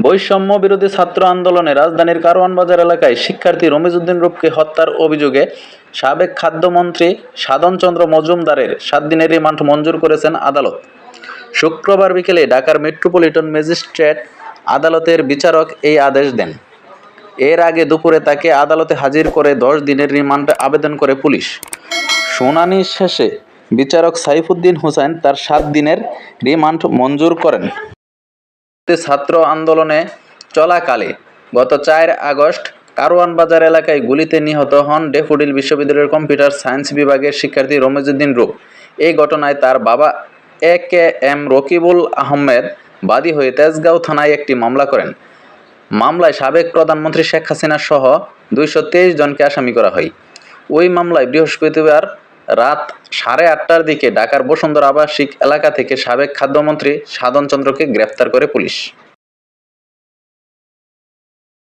বৈষম্য বিরোধী ছাত্র আন্দোলনে রাজধানীর কারওয়ান বাজার এলাকায় শিক্ষার্থী রমিজউদ্দিন রূপকে হত্যার অভিযোগে সাবেক খাদ্যমন্ত্রী সাধনচন্দ্র মজুমদারের সাত দিনের রিমান্ড মঞ্জুর করেছেন আদালত। শুক্রবার বিকেলে ঢাকার মেট্রোপলিটন ম্যাজিস্ট্রেট আদালতের বিচারক এই আদেশ দেন। এর আগে দুপুরে তাকে আদালতে হাজির করে দশ দিনের রিমান্ড আবেদন করে পুলিশ। শুনানি শেষে বিচারক সাইফুদ্দিন হোসেন তার সাত দিনের রিমান্ড মঞ্জুর করেন। ছাত্র আন্দোলনে চলাকালে গত চার আগস্ট কারওয়ান বাজার এলাকায় গুলিতে নিহত হন ডেফোডিল বিশ্ববিদ্যালয়ের কম্পিউটার সায়েন্স বিভাগের শিক্ষার্থী রমেজুদ্দিন রূপ। এই ঘটনায় তার বাবা A K M Rakibul Ahmed বাদী হয়ে তেজগাঁও থানায় একটি মামলা করেন। মামলায় সাবেক প্রধানমন্ত্রী শেখ হাসিনা সহ দুইশো তেইশ জনকে আসামি করা হয়। ওই মামলায় বৃহস্পতিবার রাত সাড়ে আটটার দিকে ঢাকার বসুন্ধরা আবাসিক এলাকা থেকে সাবেক খাদ্যমন্ত্রী সাধন চন্দ্রকে গ্রেফতার করে পুলিশ।